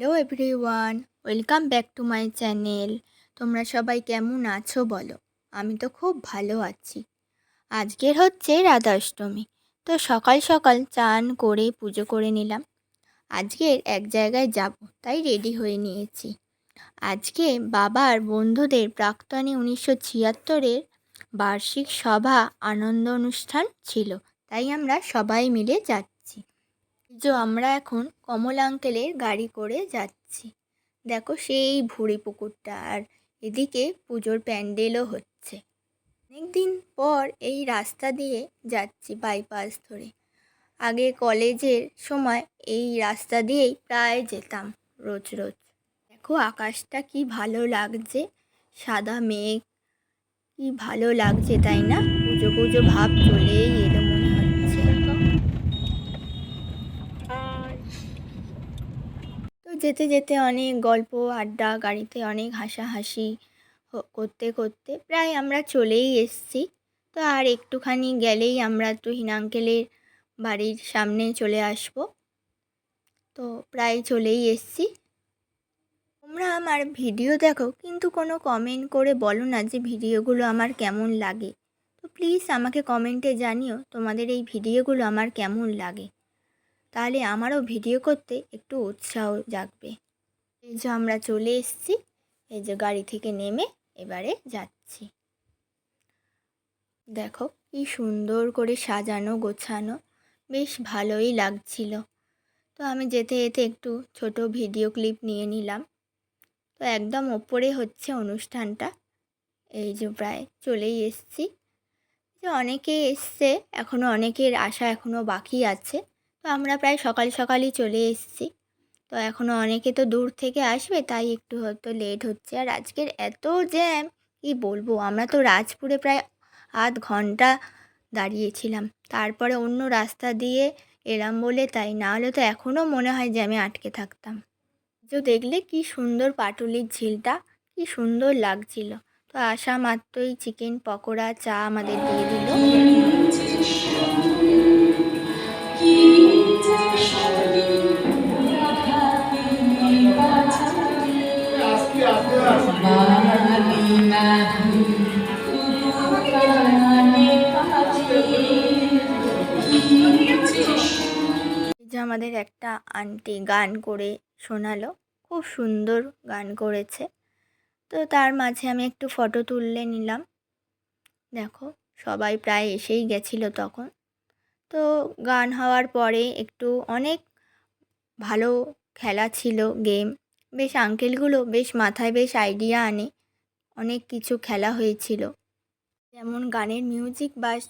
Hello everyone, welcome back to my channel. তোমরা সবাই কেমন আছো বলো? আমি তো খুব ভালো আছি। আজকের হচ্ছে রাধা অষ্টমী তো সকাল সকাল চান করে পুজো করে নিলাম। আজকের এক জায়গায় যাব, তাই রেডি হয়ে নিয়েছি। আজকে বাবার বন্ধুদের প্রাক্তনে উনিশশো ছিয়াত্তরের বার্ষিক সভা আনন্দ অনুষ্ঠান ছিল, তাই আমরা সবাই মিলে যাচ্ছি। যে আমরা এখন কমল আঙ্কেলের গাড়ি করে যাচ্ছি। দেখো সেই ভুড়ি পুকুরটা আর এদিকে পুজোর প্যান্ডেলও হচ্ছে। অনেক দিন পর এই রাস্তা দিয়ে যাচ্ছি বাইপাস ধরে। আগে কলেজের সময় এই রাস্তা দিয়েই প্রায় যেতাম রোজ রোজ। দেখো আকাশটা কি ভালো লাগছে, সাদা মেঘ। কি ভালো লাগছে তাই না? পুজো পুজো ভাব চলেই যেতে যেতে অনেক গল্প, আড্ডা, গাড়িতে অনেক হাসাহাসি করতে করতে প্রায় আমরা চলেই এসেছি। তো আর একটুখানি গেলেই আমরা তুহিন আঙ্কেলের বাড়ির সামনে চলে আসব। তো প্রায় চলেই এসছি। তোমরা আমার ভিডিও দেখো, কিন্তু কোনো কমেন্ট করে বলো না যে ভিডিওগুলো আমার কেমন লাগে। তো প্লিজ আমাকে কমেন্টে জানিও তোমাদের এই ভিডিওগুলো আমার কেমন লাগে। তাহলে আমারও ভিডিও করতে একটু উৎসাহ জাগবে। এই যে আমরা চলে এসেছি, এই যে গাড়ি থেকে নেমে এবারে যাচ্ছি। দেখো কি সুন্দর করে সাজানো, গোছানো, বেশ ভালোই লাগছিল। তো আমি যেতে যেতে একটু ছোট ভিডিও ক্লিপ নিয়ে নিলাম। তো একদম ওপরে হচ্ছে অনুষ্ঠানটা। এই যে প্রায় চলেই এসছি। যে অনেকে এসছে এখনও অনেকের আশা এখনও বাকি আছে। তো আমরা প্রায় সকাল সকালই চলে এসেছি। তো এখনও অনেকে তো দূর থেকে আসবে, তাই একটু হয়তো লেট হচ্ছে। আর আজকের এত জ্যাম কি বলব? আমরা তো রাজপুরে প্রায় আধ ঘণ্টা দাঁড়িয়েছিলাম। তারপরে অন্য রাস্তা দিয়ে এলাম বলে তাই না হলে তো এখনও মনে হয় জ্যামে আটকে থাকতাম। যে দেখলে কি সুন্দর পাটুলির ঝিলটা, কি সুন্দর লাগছিল। তো আসা মাত্রই চিকেন পকোড়া, চা আমাদের দিয়ে দিল। আমাদের একটা আন্টি গান করে শোনালো, খুব সুন্দর গান করেছে। তো তার মাঝে আমি একটু ফটো তুললে নিলাম। দেখো, সবাই প্রায় এসেই গেছিল তখন। তো গান হওয়ার পরে একটু অনেক ভালো খেলা ছিল গেম বেশ আঙ্কেলগুলো বেশ মাথায় বেশ আইডিয়া আনে, অনেক কিছু খেলা হয়েছিল। যেমন গানের মিউজিক বাজ,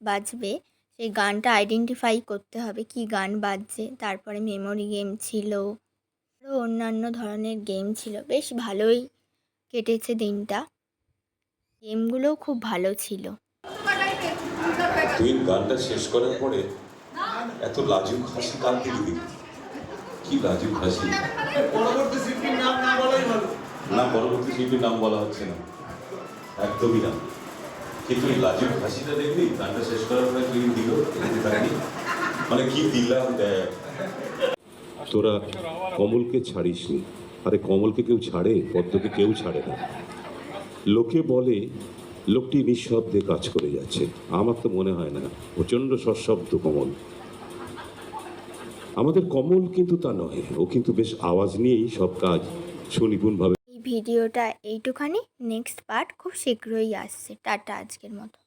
বাজবে, সেই গানটা আইডেন্টিফাই করতে হবে কি গান বাজছে, তারপরে মেমোরি গেম ছিল আরও অন্যান্য ধরনের গেম ছিল। বেশ ভালোই কেটেছে দিনটা। গেমগুলোও খুব ভালো ছিল। তুই গানটা শেষ করার পরে এত লাজুক হাসি থেকে দিবি? কি লাজুক হাসি? পরবর্তী শিল্পীর নাম না বলাই ভালো। না পরবর্তী শিল্পীর নাম বলা হচ্ছে না। একদমই না। কিন্তু এই লাজুক হাসিটা দেখবি গানটা শেষ করার পরে তুই দিল? মানে কি দিলাম দেখ। তোরা কমলকে ছাড়িসনি। আরে কমলকে কেউ ছাড়ে? পদ্মকে কেউ ছাড়ে না। লোকে বলে লোকটি নিঃশব্দে কাজ করে যাচ্ছে। আমার তো মনে হয় না, প্রচণ্ড সশব্দ কমল। আমাদের কমল কিন্তু তা নয় ও কিন্তু বেশ আওয়াজ নিয়েই সব কাজ সুনিপুণভাবে এই ভিডিওটা এইটুখানি। নেক্সট পার্ট খুব শীঘ্রই আসছে। টাটা আজকের মতো।